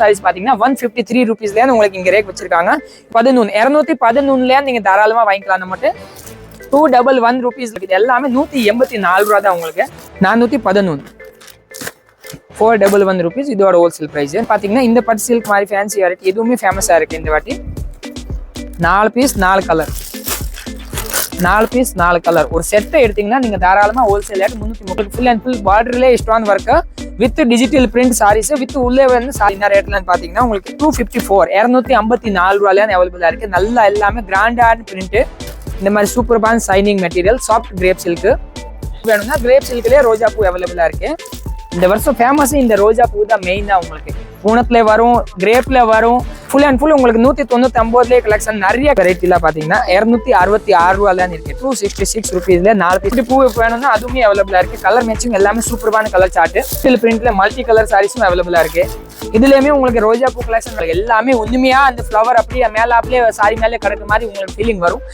சாரீஸ் பாத்தீங்கன்னா one fifty three ருபீஸ்லேருந்து உங்களுக்கு இங்கே ரேக் வச்சிருக்காங்க. பதினொன்று இரநூத்தி பதினொன்னுலேருந்து நீங்க தாராளமா வாங்கிக்கலாம். நம்மட்டு டூ டபுள் ஒன் ருபீஸ் இருக்குது. எல்லாமே நூத்தி எண்பத்தி நாலு ரூபா தான் உங்களுக்கு. நானூத்தி பதினொன்று ஃபோர் டபுள் ஒன் ருபீஸ் இதோட ஹோல்சேல் ப்ரைஸ் பார்த்தீங்கன்னா இந்த பட்டு சில்க் மாதிரி ஃபேன்சி வெரைட்டி எதுவுமே ஃபேமஸாக இருக்குது இந்த வாட்டி. நாலு பீஸ் நாலு கலர் நாலு பீஸ் நாலு கலர் ஒரு செட்டை எடுத்தீங்கன்னா நீங்கள் தாராளமாக ஹோல்சேல் ரேட் முந்நூற்றி முப்பது. ஃபுல் அண்ட் ஃபுல் பார்டர்லேயே இஷ்டான work with digital print saris with உள்ளே வந்து சாரி என்ன ரேட்லன்னு பார்த்தீங்கன்னா உங்களுக்கு டூ ஃபிஃப்டி ஃபோர் இரநூத்தி ஐம்பத்தி நாலு ரூபாயிலேருந்து அவைலபிளாக இருக்குது நல்லா எல்லாமே கிராண்டான பிரிண்ட்டு இந்த மாதிரி சூப்பர்பான் shining material soft crepe silk வேணும்னா கிரேப் சில்க்லேயே ரோஜா பூ அவைலபிளாக இருக்குது இந்த வருஷம் ஃபேமஸ் இந்த ரோஜா பூ தான் மெயின் தான் உங்களுக்கு. பூனத்துல வரும் கிரேப்பில் வரும். ஃபுல் அண்ட் ஃபுல் உங்களுக்கு நூத்தி தொண்ணூற்றி ஒம்பதுலேயே கலெக்ஷன் நிறைய வெரைட்டிலாம் பார்த்தீங்கன்னா இரநூத்தி அறுபத்தி ஆறு ரூபாய் இருக்குது டூ சிக்ஸ்டி சிக்ஸ் ருபீஸில் நாலு இப்படி பூ வேணும்னா அதுவுமே அவைலபிளா இருக்கு. கலர் மேட்சிங் எல்லாமே சூப்பரான கலர் சார்ட்டு ஸ்டில் பிரிண்ட்டில் மல்டி கலர் சாரீஸும் அவைலபிளாக இருக்கு. இதுலயுமே உங்களுக்கு ரோஜா பூ கலெக்ஷன் எல்லாமே உண்மையாக அந்த ஃப்ளவர் அப்படியே மேல அப்படியே சாரி மேலே கிடக்கு மாதிரி உங்களுக்கு ஃபீலிங் வரும்.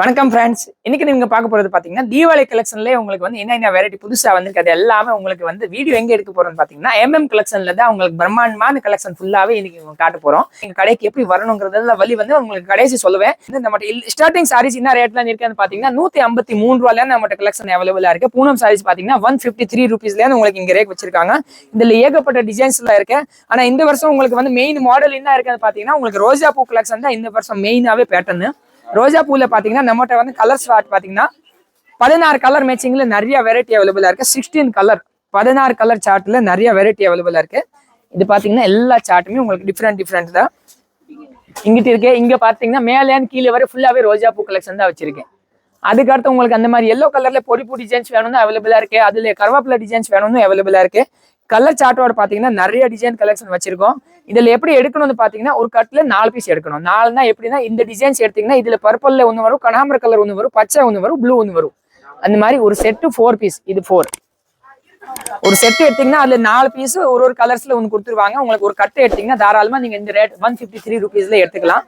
வணக்கம் ஃப்ரெண்ட்ஸ் இன்னைக்கு நீங்க பார்க்க போறது பாத்தீங்கன்னா தீபாவளி கலெக்ஷன்லேயே உங்களுக்கு வந்து என்ன வெரைட்டி புதுசா வந்திருக்கு அது எல்லாமே உங்களுக்கு வந்து வீடியோ எங்க எடுக்க போறோம்னு பாத்தீங்கன்னா எம்எம் கலெக்ஷன்ல தான் உங்களுக்கு பிரம்மாண்டமான கலெக்ஷன் ஃபுல்லாவே இன்னைக்கு காட்ட போறோம். எங்க கடைக்கு எப்படி வரணுங்கிறதுல வழி வந்து உங்களுக்கு கடைசி சொல்லுவேன். இந்த மட்டும் ஸ்டார்டிங் சாரீஸ் என்ன ரேட்ல இருக்குன்னு பாத்தீங்கன்னா நூத்தி ஐம்பத்தி மூணு ரூபாயில நம்மகிட்ட கலெக்ஷன் அவைலபிளா இருக்கு. பூனம் சாரீஸ் பாத்தீங்கன்னா ஒன் ஃபிஃப்டி த்ரீ ருபீஸ்ல உங்களுக்கு இங்க ரேக் வச்சிருக்காங்க. இதுல ஏகப்பட்ட டிசைன்ஸ் எல்லாம் இருக்கு. ஆனா இந்த வருஷம் உங்களுக்கு வந்து மெயின் மாடல் என்ன இருக்குன்னு பாத்தீங்கன்னா உங்களுக்கு ரோஜா பூ கலெக்ஷன் தான் இந்த வருஷம் மெயினாவே பேட்டர்னு ரோஜா பூவில் பார்த்தீங்கன்னா நம்மகிட்ட வந்து கலர் ஸ்வாட் பார்த்தீங்கன்னா பதினாறு கலர் மேட்சிங்கில் நிறைய வெரைட்டி அவைலபிளாக இருக்குது சிக்ஸ்டீன் கலர் பதினாறு கலர் சார்ட்டில் நிறைய வெரைட்டி அவைலபிளாக இருக்குது இது பார்த்தீங்கன்னா எல்லா சார்ட்டுமே உங்களுக்கு டிஃப்ரெண்ட் டிஃப்ரெண்ட் தான். இங்கிட்டு இருக்கு இங்கே பார்த்தீங்கன்னா மேலேன்னு கீழே வரை ஃபுல்லாகவே ரோஜா பூ கலெக்ஷன் தான் வச்சிருக்கேன். அதுக்கடுத்து உங்களுக்கு அந்த மாதிரி எல்லோ கலரில் பொடி பூ டிசைன்ஸ் வேணும்னு அவைலபிளாக இருக்குது அதில் கருவேப்பிலை டிசைன்ஸ் வேணும்னு அவைலபிளாக இருக்குது கலர் சார்ட்டோட பார்த்தீங்கன்னா நிறைய டிசைன் கலெக்ஷன் வச்சிருக்கோம். இதில் எப்படி எடுக்கணும்னு பாத்தீங்கன்னா ஒரு கட்டில் நாலு பீஸ் எடுக்கணும். நாலுனா எப்படின்னா இந்த டிசைன்ஸ் எடுத்தீங்கன்னா இதுல பர்பிளில் ஒன்று வரும் கனாமர கலர் ஒன்று வரும் பச்சை ஒன்று வரும் ப்ளூ ஒன்று வரும். அந்த மாதிரி ஒரு செட்டு ஃபோர் பீஸ் இது ஃபோர் ஒரு செட் எடுத்தீங்கன்னா அதுல நாலு பீஸ் ஒரு ஒரு கலர்ஸ்ல ஒன்று கொடுத்துருவாங்க. உங்களுக்கு ஒரு கட்டு எடுத்தீங்கன்னா தாராளமா நீங்க இந்த ரேட் ஒன் ஃபிஃப்டி த்ரீ ருபீஸ்ல எடுத்துக்கலாம்.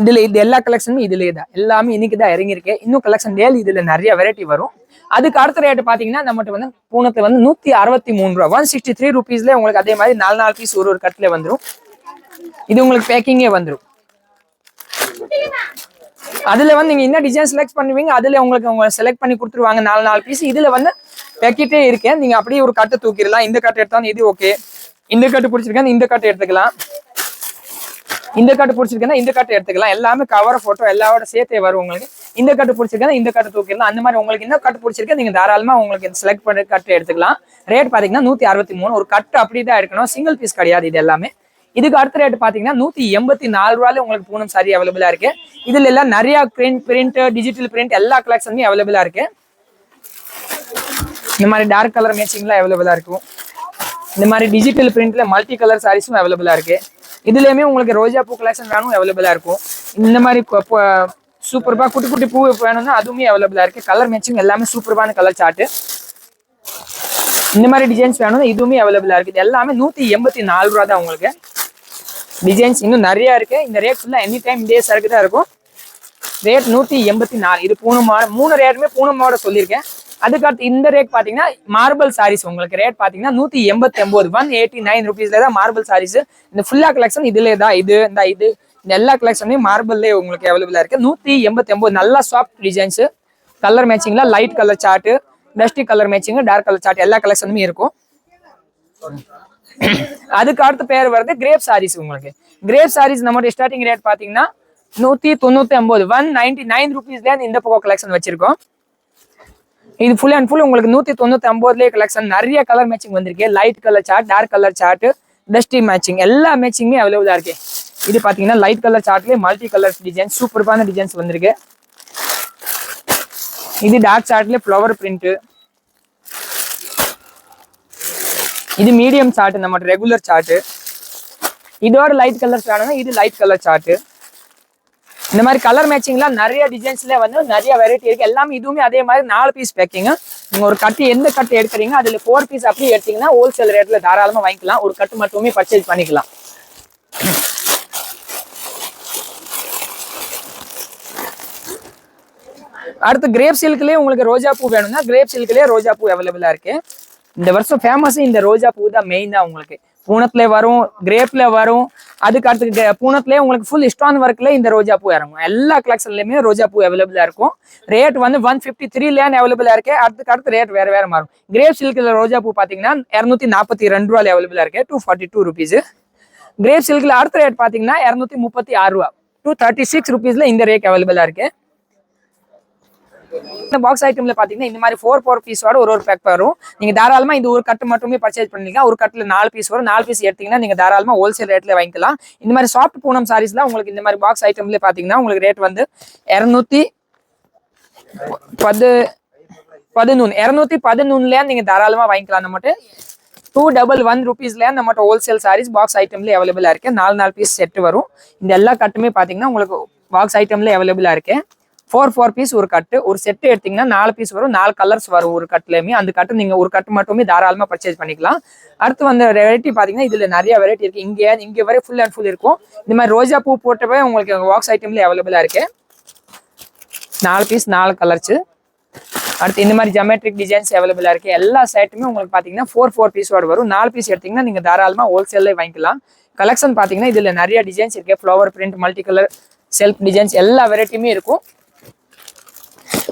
இதுல இது எல்லா கலெக்ஷனும் இதுலேயே தான். எல்லாமே இன்னைக்கு தான் இறங்கியிருக்கு. இன்னும் கலெக்ஷன் டேல் இதுல நிறைய வெரைட்டி வரும். அதுக்கு அடுத்த ரேட் பாத்தீங்கன்னா நம்மகிட்ட வந்து பூனத்துல வந்து நூத்தி அறுபத்தி மூணு ரூபா ஒன் சிக்ஸ்டி த்ரீ ருபீஸ்ல உங்களுக்கு அதே மாதிரி நாலு நாலு பீஸ் ஒரு ஒரு கட்டில வந்துடும் இது உங்களுக்கு பேக்கிங்கே வந்துடும் அதுல வந்து நீங்க என்ன டிசைன் செலக்ட் பண்ணுவீங்க அதுல உங்களுக்கு அவங்க செலக்ட் பண்ணி கொடுத்துருவாங்க நாலு நாலு பீஸ் இதுல வந்து பேக்கெட்டே இருக்கேன் நீங்க அப்படியே ஒரு கட்டை தூக்கிடலாம். இந்த கட்டை எடுத்தாலும் இது ஓகே இந்த கட்டு பிடிச்சிருக்கேன் இந்த கட்டை எடுத்துக்கலாம். இந்த கட்டு பிடிச்சிருக்கேன்னா இந்த காட்டு எடுத்துக்கலாம். எல்லாமே கவர போட்டோ எல்லாவோட சேர்த்தே வரும் உங்களுக்கு. இந்த கட்டு பிடிச்சிருக்கேன் இந்த கட்டு தூக்கிடலாம். அந்த மாதிரி உங்களுக்கு என்ன கட்டு பிடிச்சிருக்கேன். நீங்க தாராளமா உங்களுக்கு செலக்ட் பண்ணி கட்டு எடுத்துக்கலாம். ரேட் பாத்தீங்கன்னா நூத்தி அறுபத்தி மூணு. ஒரு கட்டு அப்படி தான் எடுக்கணும். சிங்கிள் பீஸ் கிடையாது இது எல்லாமே. இதுக்கு அடுத்த ரேட் பாத்தீங்கன்னா நூத்தி எண்பத்தி நாலு ரூபாயில உங்களுக்கு பூனம் சாரி அவைலபிளா இருக்கு. இதுல எல்லாம் நிறைய பிரிண்ட் பிரிண்ட் டிஜிட்டல் பிரிண்ட் எல்லா கலெக்ஷனுமே அவைலபிளா இருக்கு. இந்த மாதிரி டார்க் கலர் மேட்சிங்லாம் அவைலபிளா இருக்கும். இந்த மாதிரி டிஜிட்டல் பிரிண்ட்ல மல்டி கலர் சாரீஸும் அவைலபிளா இருக்கு. இதுலேயுமே உங்களுக்கு ரோஜா பூ கலெக்ஷன் வேணும் அவைலபிளா இருக்கும். இந்த மாதிரி சூப்பர்பா குட்டி குட்டி பூ வேணும்னா அதுவுமே அவைலபிளா இருக்கு. கலர் மேட்சிங் எல்லாமே சூப்பர்பான கலர் சார்ட் இந்த மாதிரி டிசைன்ஸ் வேணும்னா இதுவுமே அவைலபிளா இருக்குது எல்லாமே நூத்தி எண்பத்தி நாலு ரூபா தான் உங்களுக்கு. டிசைன்ஸ் இன்னும் நிறைய இருக்கு. இந்த ரேட் ஃபுல்லா எனி டைம் இதே சரக்கு தான் இருக்கும். ரேட் நூத்தி எண்பத்தி நாலு. இது பூனமா மூணு ரேட்டுமே பூனமோட சொல்லியிருக்கேன். அதுக்கடுத்து இந்த ரேட் பார்த்தீங்கன்னா மார்பிள் சாரீஸ் உங்களுக்கு ரேட் பார்த்தீங்கன்னா நூற்றி எண்பத்தி ஒன்பது ஒன் எயிட்டி நைன் ருபீஸ்ல தான் மார்பிள் சாரீஸ் இந்த ஃபுல்லாக கலெக்ஷன் இதுலேயே தான் இது இந்த இது இந்த எல்லா கலெக்ஷனையும் மார்பிள்லேயே உங்களுக்கு அவைலபிளாக இருக்குது நூற்றி எண்பத்தி ஒம்பது நல்லா soft designs colour மேட்சிங்கில் light colour chart dusty colour matching dark colour chart எல்லா கலெக்ஷனுமே இருக்கும். அதுக்கு அடுத்த பேர் வருது கிரேப் சாரீஸ் உங்களுக்கு. கிரேப் சாரீஸ் நம்மளோட ஸ்டார்டிங் ரேட் பார்த்தீங்கன்னா நூற்றி தொண்ணூற்றி ஒம்பது ஒன் நைன்டி நைன் ருபீஸ்லேருந்து இந்த பக்கம் கலெக்ஷன் வச்சிருக்கோம். இது ஃபுல் அண்ட் ஃபுல் உங்களுக்கு நூத்தி தொண்ணூத்தி ஒன்பதுலேயே கலெக்ஷன் நிறைய கலர் மேட்சிங் வந்திருக்கு. Light colour chart dark colour chart dusty matching எல்லா மேட்சிங்குமே அவைலபிளா இருக்கு. இது பாத்தீங்கன்னா லைட் கலர் சார்ட்லயே மல்டி கலர் டிசைன் சூப்பர்பான டிசைன்ஸ் வந்திருக்கு. இது டார்க் சார்ட்லயே ஃப்ளவர் பிரிண்ட் இது மீடியம் சார்ட் நம்ம ரெகுலர் சார்ட் இதோட லைட் கலர் சார்ட்னா இது லைட் கலர் சார்ட்டு இந்த மாதிரி கலர் மேட்சிங்லாம் நிறைய டிசைன்ஸ்ல வந்து நிறைய வெரைட்டி இருக்கு. எல்லாமே இதுவுமே அதே மாதிரி நாலு பீஸ் பேக்கிங்க நீங்க ஒரு கட்டு எந்த கட்டு எடுக்கிறீங்க அதுல ஃபோர் பீஸ் அப்படியே எடுத்தீங்கன்னா ஹோல்சேல் ரேட்ல தாராளமா வாங்கிக்கலாம். ஒரு கட்டு மட்டுமே பர்ச்சேஸ் பண்ணிக்கலாம். அடுத்து கிரேப் சில்க்லேயே உங்களுக்கு ரோஜா பூ வேணும்னா கிரேப் சில்க்லேயே ரோஜா பூ அவைலபிளா இருக்கு. இந்த வருஷம் ஃபேமஸ் இந்த ரோஜா பூ தான் மெயின் தான் உங்களுக்கு. பூனத்துல வரும் கிரேப்ல வரும். அதுக்கு அடுத்து பூனத்துலயே உங்களுக்கு ஃபுல் ஸ்டான் ஒர்க்ல இந்த ரோஜா பூ இறங்கும். எல்லா கலெக்ஷன்லயுமே ரோஜா பூ அவைலபிளா இருக்கும். ரேட் வந்து ஒன் ஃபிஃப்டி த்ரீ லேன் அவைலபிளா இருக்கு? அதுக்கு அடுத்து ரேட் வேற வேற மாறும். கிரேப் சில்க்ல ரோஜா பூ பாத்தீங்கன்னா இரநூத்தி நாற்பத்தி ரெண்டு ரூபாய் அவைலபிளா இருக்கு. Two forty two rupees crepe சில்க்ல அடுத்த ரேட் பாத்தீங்கன்னா இரநூத்தி முப்பத்தி ஆறு ரூபா. டூ தேர்ட்டி சிக்ஸ் ருபீஸ்ல இந்த ரேட் அவைலபிளா இருக்கு. இந்த பாக்ஸ் ஐட்டம்ல பாத்தீங்கன்னா இந்த மாதிரி ஃபோர் ஃபோர் பீஸோட ஒரு ஒரு பேக் வரும். நீங்க தாராளமா இது ஒரு கட்டு மட்டுமே பர்ச்சேஸ் பண்ணிக்கலாம். ஒரு கட்டுல நாலு பீஸ் வரும். நாலு பீஸ் எடுத்தீங்கன்னா நீங்க தாராளமா ஹோல்சேல் ரேட்ல வாங்கிக்கலாம். இந்த மாதிரி சாஃப்ட் பூனம் சாரீஸ்ல உங்களுக்கு இந்த மாதிரி பாக்ஸ் ஐட்டம்ல பாத்தீங்கன்னா உங்களுக்கு ரேட் வந்து இரநூத்தி பது பதினொன்று இரநூத்தி பதினொன்னுல நீங்க தாராளமா வாங்கிக்கலாம். நம்மட்டு டூ டபுள் ஒன் ருபீஸ்ல மட்டும் ஹோல்சேல் சாரீஸ் பாக்ஸ் ஐட்டம்ல அவைலபிளா இருக்கு. நாலு நாலு பீஸ் செட் வரும். இந்த எல்லா கட்டுமே பாத்தீங்கன்னா உங்களுக்கு பாக்ஸ் ஐட்டம்ல அவைலபிளா இருக்கு. ஃபோர் ஃபோர் பீஸ் ஒரு கட்டு ஒரு செட்டு எடுத்தீங்கன்னா நாலு பீஸ் வரும் நாலு கலர்ஸ் வரும் ஒரு கட்டுலயுமே அந்த கட்டு நீங்கள் ஒரு கட்டு மட்டுமே தாராளமாக பர்ச்சேஸ் பண்ணிக்கலாம். அடுத்து வந்த வெரைட்டி பார்த்தீங்கன்னா இதில் நிறைய வெரைட்டி இருக்குது இங்கே இங்கே வரை ஃபுல் அண்ட் ஃபுல் இருக்கும். இந்த மாதிரி ரோஜா பூ போட்டவே உங்களுக்கு வாக்ஸ் ஐட்டம்ல அவைலபிளாக இருக்கு. நாலு பீஸ் நாலு கலர்ஸ் அடுத்து இந்த மாதிரி ஜமெட்ரிக் டிசைன்ஸ் அவைலபிளாக இருக்குது எல்லா சைட்டுமே உங்களுக்கு பார்த்தீங்கன்னா ஃபோர் ஃபோர் பீஸோட வரும். நாலு பீஸ் எடுத்திங்கன்னா நீங்கள் தாராளமாக ஹோல்சேலே வாங்கிக்கலாம். கலெக்ஷன் பார்த்தீங்கன்னா இதில் நிறைய டிசைன்ஸ் இருக்குது flower print multi colour self designs எல்லா வெரைட்டியுமே இருக்கும்.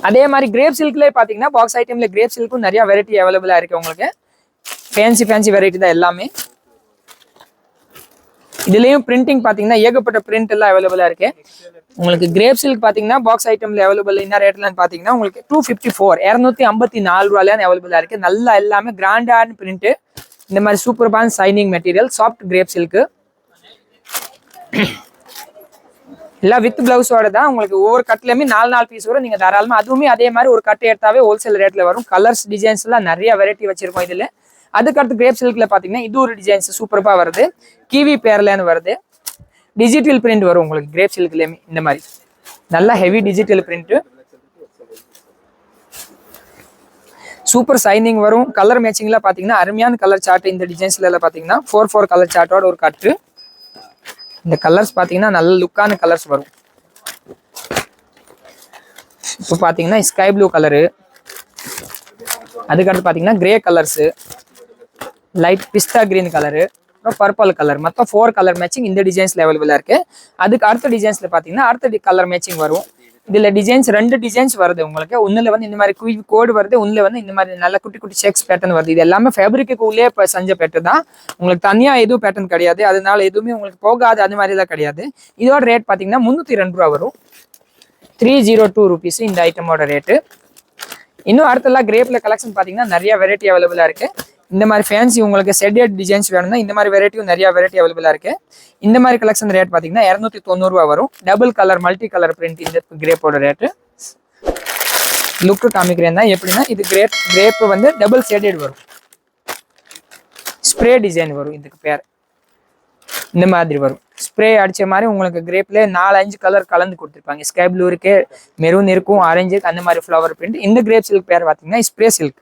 அதே மாதிரி கிரேப் சில்க்லேயே பார்த்தீங்கன்னா பாக்ஸ் ஐட்டமில் கிரேப் சில்க்கும் நிறைய வெரைட்டி அவைலபிளாக இருக்குது உங்களுக்கு. ஃபேன்சி ஃபேன்சி வெரைட்டி தான் எல்லாமே. இதுலேயும் பிரிண்டிங் பார்த்தீங்கன்னா ஏகப்பட்ட பிரிண்ட் எல்லாம் அவைலபிளாக இருக்கு. உங்களுக்கு கிரேப் சில்க் பார்த்தீங்கன்னா பாக்ஸ் ஐட்டம்ல அவைலபிள் என்ன ரேட்லன்னு பார்த்தீங்கன்னா உங்களுக்கு டூ ஃபிஃப்டி ஃபோர் இரநூத்தி ஐம்பத்தி நாலு ரூபாயிலான அவைலபிளாக இருக்கு. நல்லா எல்லாமே கிராண்டான பிரிண்ட்டு இந்த மாதிரி சூப்பர்பான shining material soft crepe silk எல்லாம் வித் பிளவுஸோட தான் உங்களுக்கு ஒவ்வொரு கட்லையுமே நாலு நாலு பீஸ் வரும். நீங்கள் தாராளமாக அதுவுமே அதே மாதிரி ஒரு கட்டு எடுத்தாவே ஹோல்சேல் ரேட்டில் வரும். கலர்ஸ் டிசைன்ஸ்லாம் நிறைய வெரைட்டி வச்சிருக்கோம் இதில். அதுக்கடுத்து கிரேப் சில்கில் பார்த்தீங்கன்னா இது ஒரு டிசைன்ஸ் சூப்பராக வருது. கிவி பேர்லன்னு வருது. டிஜிட்டல் பிரிண்ட் வரும் உங்களுக்கு கிரேப் சில்க்லேயுமே இந்த மாதிரி. நல்லா heavy digital print super shining வரும். கலர் மேட்சிங்லாம் பார்த்தீங்கன்னா அருமையான கலர் சார்ட் இந்த டிசைன்ஸ்ல பார்த்தீங்கன்னா ஃபோர் ஃபோர் கலர் சார்ட்டோட ஒரு கட்டு இந்த கலர்ஸ் பார்த்தீங்கன்னா நல்ல லுக்கான கலர்ஸ் வரும். இப்போ பார்த்தீங்கன்னா ஸ்கை ப்ளூ கலரு அதுக்கடுத்து பார்த்தீங்கன்னா grey colours light pista green colour அப்புறம் பர்பிள் கலர் மொத்தம் ஃபோர் கலர் மேட்சிங் இந்த டிசைன்ஸ் அவைலபிளாக இருக்கு. அதுக்கு அடுத்த டிசைன்ஸில் பார்த்தீங்கன்னா அடுத்த கலர் மேட்சிங் வரும். இதுல டிசைன்ஸ் ரெண்டு டிசைன்ஸ் வருது உங்களுக்கு. ஒன்றில் வந்து இந்த மாதிரி குய் கோடு வருது ஒண்ணுல வந்து இந்த மாதிரி நல்ல குட்டி குட்டி செக்ஸ் பேட்டர்ன் வருது. இது எல்லாமே ஃபேப்ரிக்குள்ளே இப்போ செஞ்ச பேட்டர் தான். உங்களுக்கு தனியா எதுவும் பேட்டர்ன் கிடையாது. அதனால எதுவுமே உங்களுக்கு போகாது. அது மாதிரி தான் கிடையாது. இதோட ரேட் பாத்தீங்கன்னா முந்நூற்றி ரெண்டு ரூபா வரும். த்ரீ ஜீரோ டூ ருபீஸ் இந்த ஐட்டமோட ரேட்டு இன்னும் அடுத்தெல்லாம் கிரேப்ல கலெக்ஷன் பாத்தீங்கன்னா நிறைய வெரைட்டி அவைலபிளா இருக்கு. இந்த மாதிரி ஃபேன்சி உங்களுக்கு செட்டட் டிசைன்ஸ் வேணும்னா இந்த மாதிரி வெரைட்டியும் நிறைய வெரைட்டி அவைலபிளா இருக்கு. இந்த மாதிரி கலெக்ஷன் ரேட் பார்த்தீங்கன்னா இரநூத்தி தொண்ணூறுவா வரும். Double colour multi colour print இந்த கிரேப்போட ரேட்டு லுக்கு காமிக்கிறேன் தான். எப்படின்னா இது கிரேப் கிரேப் வந்து டபுள் ஷேடட் வரும். ஸ்ப்ரே டிசைன் வரும் இதுக்கு பேர். இந்த மாதிரி வரும். ஸ்ப்ரே அடித்த மாதிரி உங்களுக்கு கிரேப்ல நாலு அஞ்சு கலர் கலந்து கொடுத்துருப்பாங்க. ஸ்கை ப்ளூ இருக்கு மெரூன் இருக்கும் ஆரஞ்சு அந்த மாதிரி ஃப்ளவர் பிரிண்ட் இந்த கிரேப் சில்க் பேர் பார்த்தீங்கன்னா ஸ்ப்ரே சில்க்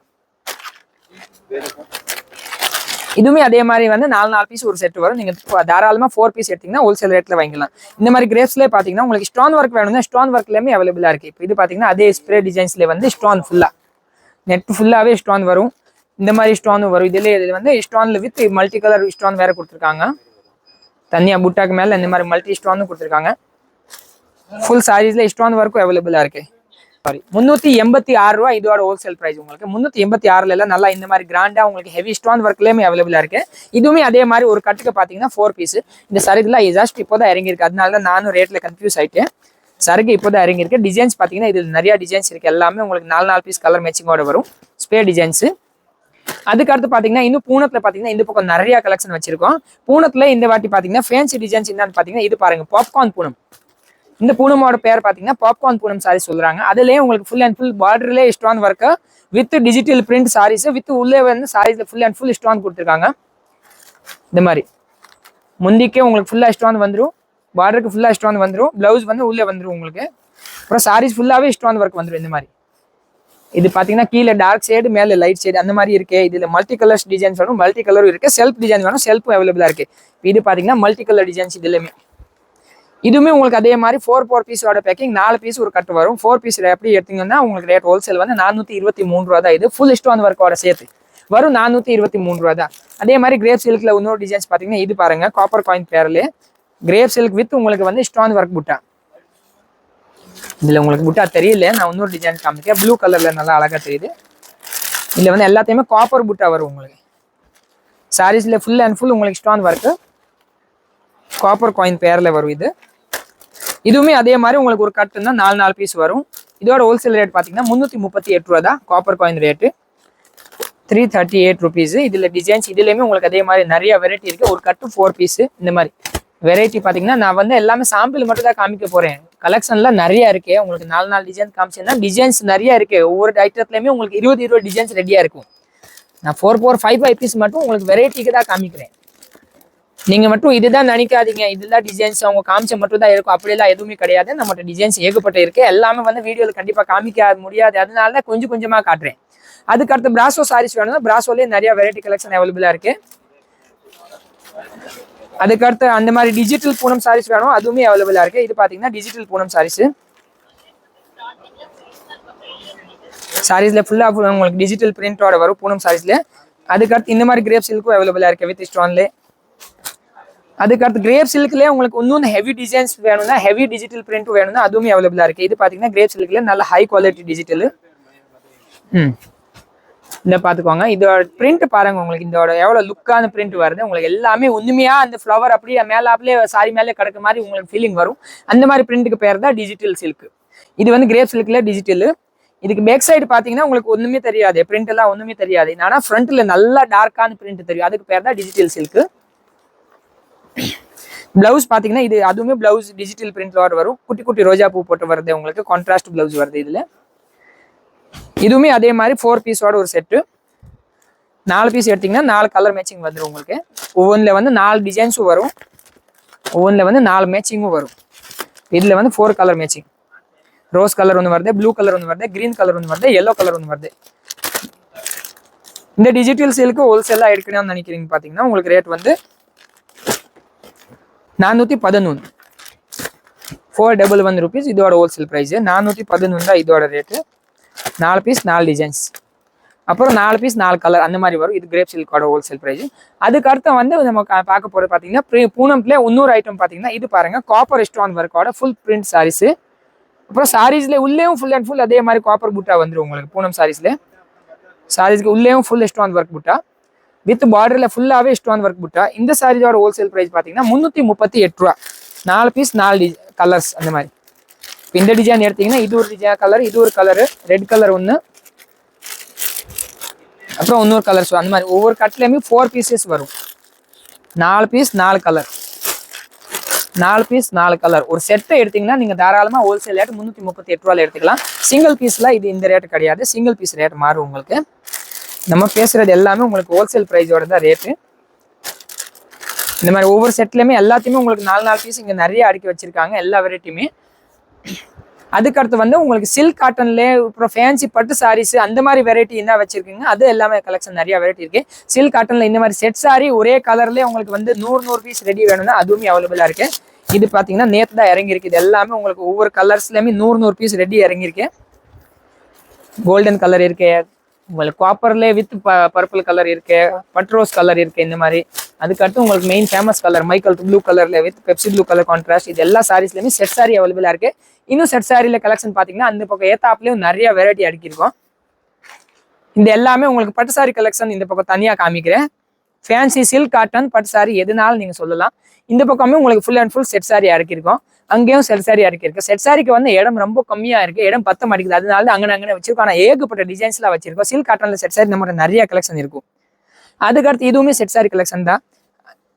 இதுவுமே அதே மாதிரி வந்து நாலு நாலு பீஸ் ஒரு செட் வரும். நீங்கள் தாராளமாக ஃபோர் பீஸ் எடுத்தீங்கன்னா ஹோல்சேல் ரேட்டில் வாங்கிக்கலாம். இந்த மாதிரி கிரேப்ஸ்லேயே பார்த்தீங்கன்னா உங்களுக்கு ஸ்டோன் ஒர்க் வேணும்னா ஸ்டோன் ஒர்க்லேயுமே அவைலபிளாக இருக்குது இப்போ இது பார்த்தீங்கன்னா அதே ஸ்ப்ரே டிசைன்ஸ்லேயே வந்து ஸ்டோன் ஃபுல்லாக நெட் ஃபுல்லாகவே ஸ்டோன் வரும். இந்த மாதிரி ஸ்டோனும் வரும். இதுல இது வந்து ஸ்டோன்ல வித் மல்டி கலர் ஸ்டோன் வேறு கொடுத்துருக்காங்க. தனியாக புட்டாக்கு மேலே இந்த மாதிரி மல்டி ஸ்டோனும் கொடுத்துருக்காங்க. ஃபுல் சாரீஸில் ஸ்டோன் ஒர்க்கும் அவைலபிளாக இருக்கு. சாரி முந்நூற்றி எண்பத்தி ஆறு ரூபா இதோட ஹோல்சேல் ப்ரைஸ் உங்களுக்கு. முந்நூற்றி எண்பத்தி ஆறுல எல்லாம் நல்லா இந்த மாதிரி கிராண்டா உங்களுக்கு ஹெவி ஸ்டோன் ஒர்க்லேயுமே அவைலபிளா இருக்கு. இதுவுமே அதே மாதிரி ஒரு கட்டுக்கு பார்த்தீங்கன்னா ஃபோர் பீஸ் இந்த சரக்குலாம் ஜஸ்ட் இப்போதான் இறங்கியிருக்கு. அதனால தான் நானும் ரேட்ல கன்ஃபியூஸ் ஆயிட்டேன். சரக்கு இப்போதான் இறங்கியிருக்கு. டிசைன்ஸ் பார்த்தீங்கன்னா இதில் நிறைய டிசைன்ஸ் இருக்கு. எல்லாமே உங்களுக்கு நாலு நாலு பீஸ் கலர் மேட்சிங்கோட வரும். ஸ்பே டிசைன்ஸ் அதுக்கு அடுத்து பாத்தீங்கன்னா இன்னும் பூனத்துல பாத்தீங்கன்னா இந்த பக்கம் நிறைய கலெக்ஷன் வச்சிருக்கோம். பூனத்துல இந்த வாட்டி பாத்தீங்கன்னா ஃபேன்சி டிசைன்ஸ் என்னன்னு பாத்தீங்கன்னா இது பாருங்க பாப்கார்ன் பூனம். இந்த பூனமோட பேர் பார்த்தீங்கன்னா பாப்கார்ன் பூனம் சாரி சொல்கிறாங்க அதுலேயே உங்களுக்கு ஃபுல் அண்ட் ஃபுல் பார்டர்லேயே இஷ்டான் work with digital print saris with உள்ளே வந்து சாரீஸில் ஃபுல் அண்ட் ஃபுல் இஷ்டான் கொடுத்துருக்காங்க. இந்த மாதிரி. முந்திக்கே உங்களுக்கு ஃபுல்லாக இஷ்டான் வந்துடும் பார்டருக்கு ஃபுல்லாக ஸ்டோன் வந்துடும் ப்ளவுஸ் வந்து உள்ளே வந்துடும் உங்களுக்கு. அப்புறம் சாரீஸ் ஃபுல்லாகவே ஸ்டோன் ஒர்க் வந்துடும் இந்த மாதிரி. இது பார்த்தீங்கன்னா கீழே டார்க் ஷேடு மேலே லைட் ஷேடு அந்த மாதிரி இருக்கு. இதில் மல்டி கலர்ஸ் டிசைன்ஸ் வேணும் மல்டி கலரும் இருக்கு. செல்ஃப் டிசைன் வேணும் செல்ஃப் அவைலபிளாக இருக்கு. இது பார்த்தீங்கன்னா மல்டி கலர் டிசைன்ஸ் இதுலேயுமே. இதுவுமே உங்களுக்கு அதே மாதிரி ஃபோர் ஃபோர் பீஸோட பேக்கிங் நாலு பீஸ் ஒரு கட்டு வரும். ஃபோர் பீஸ் எப்படி எடுத்தீங்கன்னா உங்களுக்கு ரேட் ஹோல்சேல் வந்து நானூற்றி இருபத்தி மூணு ரூபா தான். இது ஃபுல் ஸ்டோன் ஒர்க்கோட சேர்த்து. வரும் நானூற்றி இருபத்தி மூணு ரூபா தான். அதே மாதிரி கிரேப் சில்கில் இன்னொரு டிசைன்ஸ் பார்த்தீங்கன்னா இது பாருங்க காப்பர் காயின் பேரில் கிரேப் சில்க் வித் உங்களுக்கு வந்து ஸ்டோன் ஒர்க் புட்டா இதில் உங்களுக்கு புட்டா தெரியல நான் இன்னொரு டிசைன் காமிக்கிறேன். ப்ளூ கலரில் நல்லா அழகாக தெரியுது. இதில் வந்து எல்லாத்தையுமே காப்பர் புட்டா வரும் உங்களுக்கு. சாரீஸில் ஃபுல் அண்ட் ஃபுல் உங்களுக்கு ஸ்டோன் ஒர்க்கு காப்பர் காயின் பேரில் வரும் இது. இதுவுமே அதே மாதிரி உங்களுக்கு ஒரு கட்டு தான் நாலு நாலு பீஸ் வரும். இதோட ஹோல்சேல் ரேட் பார்த்தீங்கன்னா முந்நூற்றி முப்பத்தி எட்டு ரூபா தான் copper coin rate three thirty eight rupees இதில் டிசைன்ஸ் இதுலேயுமே உங்களுக்கு அதே மாதிரி நிறைய வெரைட்டி இருக்குது ஒரு கட்டு ஃபோர் பீஸு இந்த மாதிரி. வெரைட்டி பார்த்தீங்கன்னா நான் வந்து எல்லாமே சாம்பிள் மட்டும் தான் காமிக்க போகிறேன் கலெக்ஷன்லாம் நிறைய இருக்கு. உங்களுக்கு நாலு நாலு டிசைன் காமிச்சேன்னா டிசைன்ஸ் நிறைய இருக்கு. ஒவ்வொரு ஐட்டத்துலையுமே உங்களுக்கு இருபது இருபது டிசைன்ஸ் ரெடியாக இருக்கும். நான் four four five five piece மட்டும் உங்களுக்கு வெரைட்டிக்கு தான் காமிக்கிறேன். நீங்க மட்டும் இதுதான் நினைக்காதீங்க. இதுதான் டிசைன்ஸ் அவங்க காமிச்ச மட்டும் தான் இருக்கும். அப்படியெல்லாம் எதுவுமே கிடையாது. நம்மகிட்ட டிசைன்ஸ் ஏகப்பட்ட இருக்கு. எல்லாமே வந்து வீடியோவில் கண்டிப்பா காமிக்க முடியாது. அதனால தான் கொஞ்சம் கொஞ்சமா காட்டுறேன். அதுக்கடுத்து பிராசோ சாரீஸ் வேணும்னா பிராசோலயே நிறைய வெரைட்டி கலெக்ஷன் அவைலபிளா இருக்கு. அதுக்கடுத்து அந்த மாதிரி டிஜிட்டல் பூனம் சாரீஸ் வேணும். அதுவுமே அவைலபிளா இருக்கு. இது பாத்தீங்கன்னா டிஜிட்டல் பூனம் சாரீஸ் சாரீஸ்ல ஃபுல்லா உங்களுக்கு டிஜிட்டல் பிரிண்டோட வரும் பூனம் சாரீஸ்ல அதுக்கு அடுத்து இந்த மாதிரி கிரேப் சில்க்கும் அவைலபிளா இருக்கு. வித் ஸ்டோன்ல அதுக்கு அடுத்து கிரேப் சில்க்லேயே உங்களுக்கு இன்னொன்று ஹெவி டிசைன்ஸ் வேணும்னா ஹெவி டிஜிட்டல் பிரிண்ட் வேணும்னா அதுவுமே அவைலபிளாக இருக்குது இது பார்த்தீங்கன்னா கிரேப் சில்க்ல நல்ல ஹை குவாலிட்டி டிஜிட்டலு ம். இந்த பார்த்துக்கோங்க இதோட பிரிண்ட் பாருங்க உங்களுக்கு. இதோட எவ்வளோ லுக்கான பிரிண்ட் வருது. உங்களுக்கு எல்லாமே உண்மையா அந்த ஃப்ளவர் அப்படியே மேலாப்லேயே சாரி மேலே கிடக்க மாதிரி உங்களுக்கு ஃபீலிங் வரும். அந்த மாதிரி பிரிண்ட்டுக்கு பேர் தான் டிஜிட்டல் சில்க் இது வந்து கிரேப் சில்கில் டிஜிட்டலு இதுக்கு பேக் சைடு பார்த்தீங்கன்னா உங்களுக்கு ஒன்றுமே தெரியாது. பிரிண்ட் எல்லாம் ஒன்றுமே தெரியாது. ஆனால் ஃப்ரண்ட்டில் நல்லா டார்க்கான பிரிண்ட் தெரியும். அதுக்கு பேர் தான் டிஜிட்டல் சில்க் பிளவுஸ் பார்த்தீங்கன்னா இது அதுவுமே பிளவுஸ் டிஜிட்டல் பிரிண்ட்ல வரும். குட்டி குட்டி ரோஜா பூ போட்டு வருது உங்களுக்கு. கான்ட்ராஸ்ட் பிளவுஸ் வருது இதுல. இதுவுமே அதே மாதிரி ஃபோர் பீஸோட ஒரு செட்டு நாலு பீஸ் எடுத்தீங்கன்னா நாலு கலர் மேட்சிங் வந்துடும் உங்களுக்கு. ஒவ்வொன்றில் வந்து நாலு டிசைன்ஸும் வரும். ஒவ்வொன்றில் வந்து நாலு மேட்சிங்கும் வரும். இதில் வந்து four colour matching rose colour ஒன்று வருது ப்ளூ கலர் ஒன்று வருது க்ரீன் கலர் ஒன்று வருது எல்லோ கலர் ஒன்று வருது. இந்த டிஜிட்டல் சேலுக்கு ஹோல்சேலாக எடுக்கணும்னு நினைக்கிறீங்க பார்த்தீங்கன்னா உங்களுக்கு ரேட் வந்து நானூற்றி பதினொன்று. ஃபோர் டபுள் ஒன் ருபீஸ் இதோட ஹோல்சேல் ப்ரைஸு நானூற்றி பதினொன்று தான் இதோட ரேட்டு நாலு பீஸ் நாலு டிசைன்ஸ் அப்புறம் நாலு பீஸ் நாலு கலர் அந்த மாதிரி வரும். இது கிரேப் சில்கோட ஹோல்சேல் ப்ரைஸ் அதுக்கு அடுத்து வந்து நம்ம பார்க்க போகிறது பார்த்தீங்கன்னா ப்ரீ பூனம்ல இன்னொரு ஐட்டம் பார்த்தீங்கன்னா இது பாருங்க காப்பர் ஸ்டோன் ஒர்க்கோட ஃபுல் பிரிண்ட் சாரீஸு அப்புறம் சாரீஸ்ல உள்ளேயும் ஃபுல் அண்ட் ஃபுல் அதே மாதிரி காப்பர் புட்டா வந்துடும் உங்களுக்கு பூனம் சாரீஸ்ல சாரீஸ்க்கு உள்ளேயும் ஃபுல் ஸ்டோன் ஒர்க் புட்டா. வித் பார்டர்ல ஃபுல்லாகவே ஸ்டோன் ஒர்க் புட்டா இந்த சாரீஸோட ஹோல்சேல் ப்ரைஸ் பார்த்தீங்கன்னா முந்நூற்றி முப்பத்தி எட்டு ரூபா. நாலு பீஸ் நாலு கலர்ஸ் அந்த மாதிரி. இந்த டிசைன் எடுத்தீங்கன்னா இது ஒரு டிசைன் கலர் இது ஒரு கலரு ரெட் கலர் ஒன்று அப்புறம் இன்னொரு கலர்ஸ் அந்த மாதிரி ஒவ்வொரு கட்லேயுமே ஃபோர் பீசஸ் வரும். நாலு பீஸ் நாலு கலர் நாலு பீஸ் நாலு கலர் ஒரு செட்டை எடுத்தீங்கன்னா நீங்கள் தாராளமாக ஹோல்சேல் ரேட் முந்நூற்றி முப்பத்தி எட்டு ரூபாயில் எடுத்துக்கலாம். சிங்கிள் பீஸில் இது இந்த ரேட் கிடையாது. சிங்கிள் பீஸ் ரேட் மாறும் உங்களுக்கு. நம்ம பேசுறது எல்லாமே உங்களுக்கு ஹோல்சேல் ப்ரைஸோட தான் ரேட்டு இந்த மாதிரி ஒவ்வொரு செட்லையுமே எல்லாத்தையுமே உங்களுக்கு நாலு நாலு பீஸ் இங்கே நிறைய அடுக்கி வச்சிருக்காங்க எல்லா வெரைட்டியுமே அதுக்கடுத்து வந்து உங்களுக்கு சில்க் காட்டன்லே அப்புறம் ஃபேன்சி பட்டு சாரீஸ் அந்த மாதிரி வெரைட்டி என்ன வச்சிருக்கீங்க. அது எல்லாமே கலெக்ஷன் நிறைய வெரைட்டி இருக்கு. சில்க் காட்டன்ல இந்த மாதிரி செட் சாரி ஒரே கலர்லேயே உங்களுக்கு வந்து நூறு நூறு பீஸ் ரெடி வேணும்னா அதுவுமே அவைலபிளா இருக்கு. இது பார்த்தீங்கன்னா நேற்று தான் இறங்கியிருக்கு. இது எல்லாமே உங்களுக்கு ஒவ்வொரு கலர்ஸ்லேயுமே நூறு நூறு பீஸ் ரெடி இறங்கியிருக்கு. கோல்டன் கலர் இருக்கு உங்களுக்கு காப்பர்லேயே வித் ப பர்பிள் கலர் இருக்கு பட்ரோஸ் கலர் இருக்கு இந்த மாதிரி. அதுக்கடுத்து உங்களுக்கு main famous colour Michael blue கலர்ல with Pepsi blue colour contrast இது எல்லா சாரீஸ்லையுமே செட் சாரி அவைலபிளாக இருக்கு. இன்னும் செட் சாரியில் கலெக்ஷன் பார்த்தீங்கன்னா அந்த பக்கம் ஏத்தாப்லேயும் நிறைய வெரைட்டி அடுக்கியிருக்கோம் இந்த எல்லாமே உங்களுக்கு பட்டு சாரி கலெக்ஷன் இந்த பக்கம் தனியாக காமிக்கிறேன். ஃபேன்சி சில்க் காட்டன் பட்டு சாரி எதுனாலும் நீங்கள் சொல்லலாம். இந்த பக்கமே உங்களுக்கு full and full set sari இறக்கிருக்கோம் அங்கேயும் செட் சாரி இறக்கிருக்கு செட் சாரிக்கு வந்து இடம் ரொம்ப கம்மியா இருக்கு. இடம் பத்த மாட்டேங்குது அதனால தான் அங்கே அங்கே வச்சிருக்கோம். ஆனால் ஏகப்பட்ட டிசைன்ஸ்லாம் வச்சிருக்கோம். சில்க் காட்டனில் செட் சாரி நம்மளோட நிறைய கலெக்ஷன் இருக்கும். அதுக்கடுத்து இதுவுமே செட் சாரி கலெக்ஷன் தான்.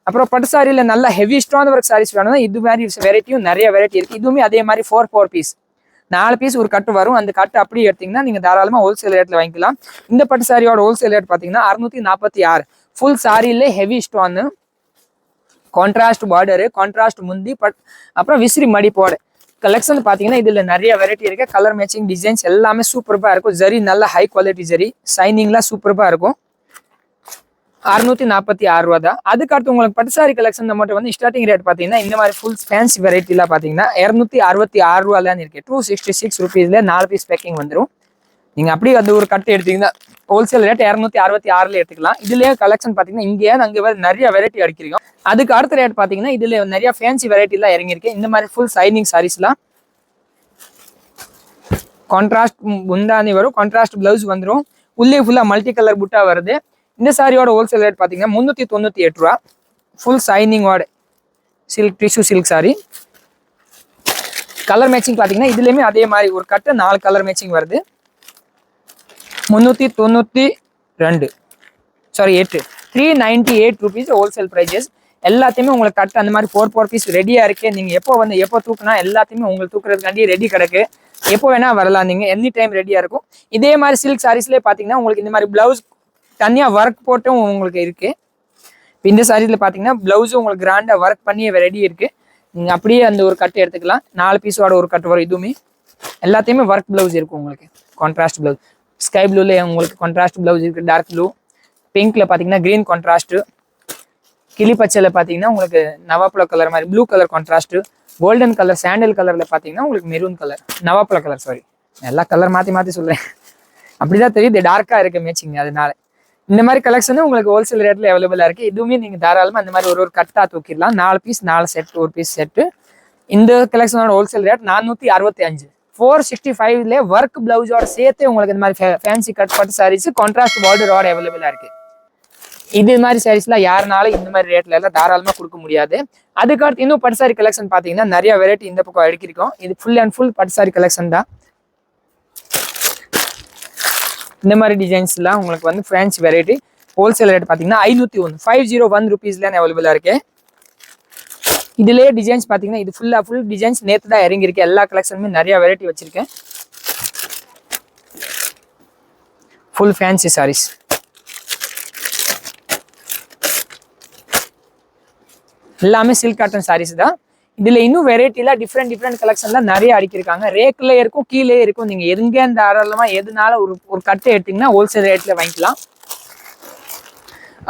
அப்புறம் பட்டு சாரியில் நல்ல ஹெவி ஸ்ட்ராங் ஒர்க் சாரீஸ் வேணும்னா இது மாதிரி வெரைட்டியும் நிறைய வெரைட்டி இருக்கு. இதுவுமே அதே மாதிரி ஃபோர் ஃபோர் பீஸ் நாலு பீஸ் ஒரு கட்டு வரும். அந்த கட்டு அப்படியே எடுத்தீங்கன்னா நீங்க தாராளமா ஹோல்சேல் ரேட்ல வாங்கிக்கலாம். இந்த பட்டு சாரியோட ஹோல்சேல் ரேட் பாத்தீங்கன்னா அறுநூத்தி நாற்பத்தி ஆறு. ஃபுல் சாரியிலே ஹெவி ஸ்டோன்னு கான்ட்ராஸ்ட் பார்டரு கான்ட்ராஸ்ட் முந்தி பட் அப்புறம் விசிறி மடி போட. கலெக்ஷன் பார்த்தீங்கன்னா இதில் நிறைய வெரைட்டி இருக்குது கலர் மேட்சிங் டிசைன்ஸ் எல்லாமே சூப்பராக இருக்கும். ஜரி நல்ல ஹை குவாலிட்டி ஜரி ஷைனிங்லாம் சூப்பராக இருக்கும். அறுநூத்தி நாற்பத்தி ஆறு ரூபா தான். அதுக்கடுத்து உங்களுக்கு பட்டுசாரி கலெக்ஷன் மட்டும் வந்து ஸ்டார்டிங் ரேட் பார்த்தீங்கன்னா இந்த மாதிரி ஃபுல் ஃபேன்சி வெரைட்டிலாம் பார்த்தீங்கன்னா இரநூத்தி அறுபத்தி ஆறு ரூபாலாம் இருக்கு. டூ சிக்ஸ்டி சிக்ஸ் ருபீஸ்ல நாலு பீஸ் பேக்கிங் வந்துடும் நீங்க அப்படியே அந்த ஒரு கட்டு எடுத்தீங்கன்னா ஹோல்சேல் ரேட் இரநூத்தி அறுபத்தி ஆறுல எடுத்துக்கலாம். இதுலயே கலெக்ஷன் பாத்தீங்கன்னா இங்கேயே அங்கே நிறைய வெரைட்டி அடிக்கிறோம் அதுக்கு அடுத்த ரேட் பாத்தீங்கன்னா இதுல நிறைய ஃபேன்சி வெரைட்டி எல்லாம் இறங்கியிருக்கு. இந்த மாதிரி ஃபுல் சைனிங் சாரீஸ்லாம் கான்ட்ராஸ்ட் முந்தானி வரும். கான்ட்ராஸ்ட் பிளவுஸ் வந்துடும் உள்ளே ஃபுல்லா மல்டி கலர் புட்டா வருது. இந்த சாரியோட ஹோல்சேல் ரேட் பாத்தீங்கன்னா முந்நூற்றி தொண்ணூற்றி எட்டு ரூபா. Full சைனிங்கோட silk tissue silk sari colour matching பாத்தீங்கன்னா இதுலயுமே அதே மாதிரி ஒரு கட்டு நாலு கலர் மேட்சிங் வருது. முந்நூற்றி தொண்ணூற்றி ரெண்டு. சாரி எட்டு three ninety eight rupees wholesale prices எல்லாத்தையுமே உங்களுக்கு கட்டு அந்த மாதிரி ஃபோர் ஃபோர் பீஸ் ரெடியாக இருக்கு. நீங்கள் எப்போ வந்து எப்போ தூக்குனா எல்லாத்தையுமே உங்களுக்கு தூக்குறதுக்காண்டி ரெடி கிடக்கு. எப்போ வேணால் வரலாம். நீங்கள் எனி டைம் ரெடியாக இருக்கும். இதே மாதிரி சில்க் சாரீஸ்லேயே பார்த்தீங்கன்னா உங்களுக்கு இந்த மாதிரி ப்ளவுஸ் தனியாக ஒர்க் போட்டும் உங்களுக்கு இருக்குது இப்போ இந்த சாரீஸில் பார்த்தீங்கன்னா ப்ளவுஸும் உங்களுக்கு கிராண்டாக ஒர்க் பண்ணி ரெடி இருக்குது நீங்கள் அப்படியே அந்த ஒரு கட்டு எடுத்துக்கலாம். நாலு பீஸோட ஒரு கட்டு வரும். இதுவுமே. எல்லாத்தையுமே ஒர்க் ப்ளவுஸ் இருக்கும் உங்களுக்கு. கான்ட்ராஸ்ட் ப்ளவுஸ் ஸ்கை ப்ளூவில் உங்களுக்கு கான்ட்ராஸ்ட் ப்ளவுஸ் இருக்குது டார்க் ப்ளூ பிங்க்ல பார்த்தீங்கன்னா க்ரீன் கான்ட்ராஸ்ட்டு கிளி பச்சையில் பார்த்தீங்கன்னா உங்களுக்கு நவாப்பழ கலர் மாதிரி blue colour contrast golden colour sandal கலரில் பார்த்தீங்கன்னா உங்களுக்கு மெரூன் கலர் நவாப்பழ கலர் சாரி எல்லா கலர் மாற்றி மாற்றி சொல்றேன். அப்படிதான் தெரியுது டார்க்காக இருக்க மேட்சிங் அதனால. இந்த மாதிரி கலெக்ஷன் உங்களுக்கு ஹோல்சேல் ரேட்டில் அவைலபிளாக இருக்குது இதுவுமே நீங்கள் தாராளமாக இந்த மாதிரி ஒரு ஒரு கட்டாக தூக்கிடலாம். நாலு பீஸ் நாலு செட் ஒரு பீஸ் செட்டு இந்த கலெக்ஷனோட ஹோல்சேல் ரேட் நானூற்றி அறுபத்தி அஞ்சு. ஃபோர் சிக்ஸ்டி ஃபைவ்ல ஒர்க் பிளவுஸோட சேர்த்து உங்களுக்கு இந்த மாதிரி ஃபேன்சி கட் பட்டு சாரீஸ் கான்ட்ராஸ்ட் பார்டரோட அவைலபிளாக இருக்கு. இது மாதிரி சாரீஸ்லாம் யாருனாலும் இந்த மாதிரி ரேட்ல எல்லாம் தாராளமாக கொடுக்க முடியாது. அதுக்கடுத்து இன்னும் பட்டு சாரி கலெக்ஷன் பார்த்தீங்கன்னா நிறைய வெரைட்டி இந்த பக்கம் அடுக்கிருக்கோம். இது ஃபுல் அண்ட் ஃபுல் பட்டு சாரி கலெக்ஷன் தான். இந்த மாதிரி டிசைன்ஸ்லாம் உங்களுக்கு வந்து ஃபேன்சி வெரைட்டி ஹோல்சேல் ரேட் பார்த்தீங்கன்னா ஐநூற்றி ஒன்று ஃபைவ் ஜீரோ ஒன் ருபீஸ்லாம் அவைலபிளாக இருக்குது இதுலேயே டிசைன்ஸ் பார்த்தீங்கன்னா இது ஃபுல்லாக ஃபுல் டிசைன்ஸ் நேற்று தான் இறங்கியிருக்கு. எல்லா கலெக்ஷனுமே நிறைய வெரைட்டி வச்சுருக்கேன். ஃபுல் ஃபேன்சி சாரீஸ் எல்லாமே சில்க் காட்டன் சாரீஸ் தான். இதுல இன்னும் வெரைட்டில டிஃப்ரெண்ட் டிஃப்ரெண்ட் கலெக்ஷன்லாம் நிறைய அடிக்கிருக்காங்க ரேக்ல இருக்கும் கீழே இருக்கும். நீங்க எங்க தாராளமா எதுனால ஒரு ஒரு கட்டை எடுத்தீங்கன்னா ஹோல்சேல் ரேட்ல வாங்கிக்கலாம்.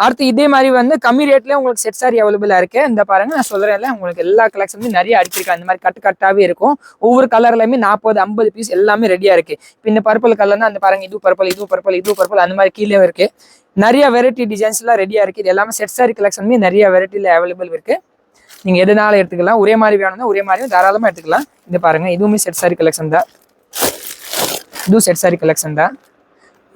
அடுத்து இதே மாதிரி வந்து கம்மி ரேட்லேயே உங்களுக்கு செட் சாரி அவைலபிளாக இருக்குது இந்த பாருங்க நான் சொல்கிறேன்ல உங்களுக்கு எல்லா கலெக்ஷனுமே நிறைய அடிச்சிருக்காங்க இந்த மாதிரி கட்டு கட்டாகவே இருக்கும். ஒவ்வொரு கலர்லையுமே நாற்பது ஐம்பது பீஸ் எல்லாமே ரெடியாக இருக்குது இப்போ இந்த பர்பிள் கலர்னா அந்த பாருங்க இது பர்பிள் இது பர்பிள் இது பர்பிள் அந்த மாதிரி கீழே இருக்குது நிறைய வெரைட்டி டிசைன்ஸ்லாம் ரெடியாக இருக்குது இது எல்லாமே செட் சாரி கலெக்ஷனுமே நிறைய வெரைட்டியில் அவைலபிள் இருக்குது நீங்கள் எதுனாலும் எடுத்துக்கலாம். ஒரே மாதிரி வேணும்னா ஒரே மாதிரியும் தாராளமாக எடுத்துக்கலாம். இந்த பாருங்கள் இதுவுமே செட் சாரி கலெக்ஷன் தான். இதுவும் செட் சாரி கலெக்ஷன் தான்.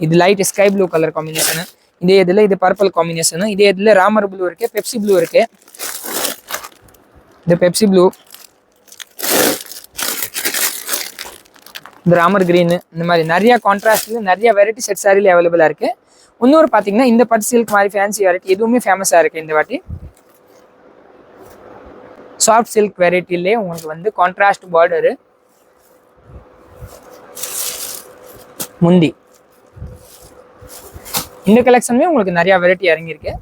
இது light sky blue colour combination இதே இதில் இது பர்பிள் காம்பினேஷன் இதே இதில் ராமர் ப்ளூ இருக்கு பெப்சி ப்ளூ இருக்கு. இது பெப்சி ப்ளூ. இந்த ராமர் கிரீன் இந்த மாதிரி நிறைய கான்ட்ராஸ்ட்ல நிறைய வெரைட்டி செட் சாரியில் அவைலபிளாக இருக்கு. இன்னொரு பார்த்தீங்கன்னா இந்த பட்டு சில்க் மாதிரி ஃபேன்சி வெரைட்டி எதுவுமே ஃபேமஸாக இருக்கு இந்த வாட்டி. சாஃப்ட் சில்க் வெரைட்டிலே உங்களுக்கு வந்து கான்ட்ராஸ்ட் பார்டரு முந்தி. இந்த கலெக்ஷனுமே உங்களுக்கு நிறைய வெரைட்டி இறங்கியிருக்கு.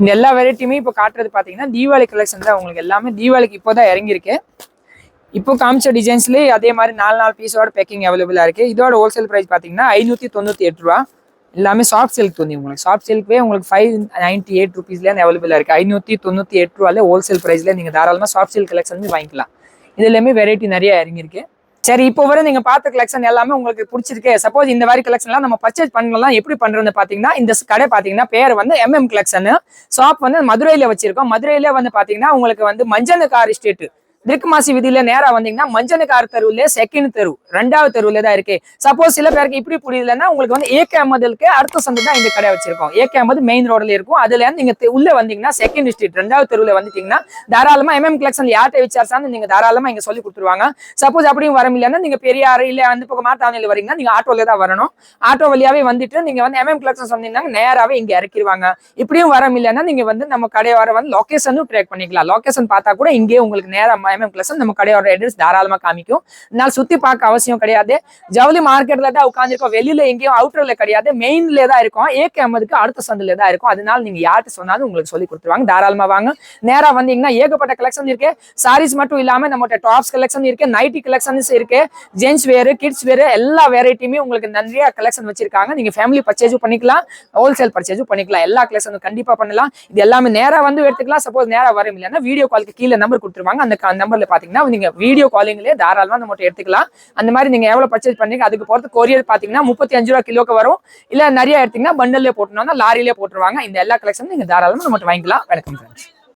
இந்த எல்லா வெரைட்டியுமே இப்போ காட்டுறது பார்த்தீங்கன்னா தீபாவளி கலெக்ஷன் தான் உங்களுக்கு எல்லாமே. தீபாவளிக்கு இப்போ தான் இறங்கியிருக்கு. இப்போ காமிச்ச டிசைன்ஸ்லேயே அதே மாதிரி நாலு நாலு பீஸோட பேக்கிங் அவைலபிளாக இருக்குது இதோட ஹோல்சேல் ப்ரைஸ் பார்த்தீங்கன்னா ஐநூற்றி தொண்ணூற்றி எட்டு ரூபா. எல்லாமே சாஃப்ட் சில்க் வந்து உங்களுக்கு. சாஃப்ட் சில்க்வே உங்களுக்கு ஃபைவ் நைன்ட்டி எயிட் ருபீஸ்லேருந்து அவைலபிளாக இருக்குது ஐநூற்றி தொண்ணூற்றி எட்டு ரூபாலே ஹோல்சேல் ப்ரைஸில் நீங்கள் தாராளமாக சாஃப்ட் சில்க் கலெக்ஷன் வாங்கிக்கலாம். இதுலேயுமே வெரைட்டி நிறைய இறங்கியிருக்கு. சரி இப்போ வரை நீங்க பார்த்த கலெக்ஷன் எல்லாமே உங்களுக்கு பிடிச்சிருக்கு. சப்போஸ் இந்த மாதிரி கலெக்ஷன்லாம் நம்ம பர்ச்சேஸ் பண்ணலாம். எப்படி பண்றதுன்னு பாத்தீங்கன்னா இந்த கடை பாத்தீங்கன்னா பேர் வந்து எம்எம் கலெக்ஷன் ஷாப் வந்து மதுரையில வச்சிருக்கோம். மதுரையில வந்து பாத்தீங்கன்னா உங்களுக்கு வந்து மஞ்சனக்கார் ஸ்ட்ரீட் திருக்குமாசி விதியில நேரா வந்தீங்கன்னா மஞ்சனக்கார் தெருவுல செகண்ட் தெரு ரெண்டாவது தெருவுல தான் இருக்கு. சப்போஸ் சில பேருக்கு இப்படி புரியலன்னா உங்களுக்கு வந்து ஏகே அஹமதுக்கு அடுத்த சந்தை தான் இந்த கடை வச்சிருக்கோம். ஏகே அஹமது மெயின் ரோட்ல இருக்கும். அதுல இருந்து நீங்க உள்ள வந்தீங்கன்னா செகண்ட் ஸ்ட்ரீட் ரெண்டாவது தெருவுல வந்துட்டீங்கன்னா தாராளமா எம்எம் கலெக்ஷன் யார்கிட்ட விசாரிச்சாலும் நீங்க தாராளமா இங்க சொல்லி கொடுத்துருவாங்க. சப்போஸ் அப்படியும் வர முடியலன்னா நீங்க அறை இல்ல அந்த பக்கம் மாட்டாவணியில வரீங்கன்னா நீங்க ஆட்டோல தான் வரணும். ஆட்டோ வழியாவே வந்துட்டு நீங்க வந்து எம்எம் கலெக்ஷன் சொன்னீங்கன்னா நேராவே இங்க இறக்கிடுவாங்க இப்படியும் வர முடியலன்னா நீங்க வந்து நம்ம கடை வர வந்து லொகேஷனும் ட்ராக் பண்ணிக்கலாம். லொகேஷன் பார்த்தா கூட இங்கே உங்களுக்கு நேரா எம்எம் கலெக்ஷன் நம்ம கடையோட அட்ரஸ் தாராளமாக காமிக்கும். இதனால் சுற்றி பார்க்க அவசியம் கிடையாது. ஜவுளி மார்க்கெட்ல தான் உட்காந்துருக்கோம் வெளியில எங்கேயும் அவுட்டரில் கிடையாது. மெயின்ல தான் இருக்கும். ஏகே ஐம்பதுக்கு அடுத்த சந்தில தான் இருக்கும். அதனால நீங்க யார்கிட்ட சொன்னாலும் உங்களுக்கு சொல்லி கொடுத்துருவாங்க. தாராளமா வாங்க. நேரா வந்தீங்கன்னா ஏகப்பட்ட கலெக்ஷன் இருக்கு. சாரீஸ் மட்டும் இல்லாம நம்மகிட்ட டாப்ஸ் கலெக்ஷன் இருக்கு. நைட்டி கலெக்ஷன்ஸ் இருக்கு. ஜென்ஸ் வேர் கிட்ஸ் வேர் எல்லா வெரைட்டியுமே உங்களுக்கு நிறைய கலெக்ஷன் வச்சிருக்காங்க. நீங்க ஃபேமிலி பர்ச்சேஸும் பண்ணிக்கலாம். ஹோல்சேல் பர்ச்சேஸும் பண்ணிக்கலாம். எல்லா கலெக்ஷனும் கண்டிப்பா பண்ணலாம். இது எல்லாமே நேரா வந்து எடுத்துக்கலாம். சப்போஸ் நேரா வர இல்லைன்னா வீடியோ காலுக்கு கீழே நம்பர் கொடுத்துருவாங்க. அந்த நம்பர்ல பாத்தீங்கன்னா நீங்க வீடியோ காலிங்லேயே தாராளமா நம்மகிட்ட எடுத்துக்கலாம். அந்த மாதிரி நீங்க எவ்வளவு பர்ச்சேஸ் பண்ணீங்க அதுக்கு போறது கொரியர் பாத்தீங்கன்னா முப்பத்தி அஞ்சு ரூபா கிலோக்கு வரும். இல்ல நிறைய எடுத்தீங்கன்னா பண்டல்லே போட்டுனா லாரியிலே போட்டுருவாங்க. இந்த எல்லா கலெக்ஷனும் நீங்க தாராளமா நம்மகிட்ட வாங்கிக்கலாம். வணக்கம் ஃப்ரெண்ட்ஸ்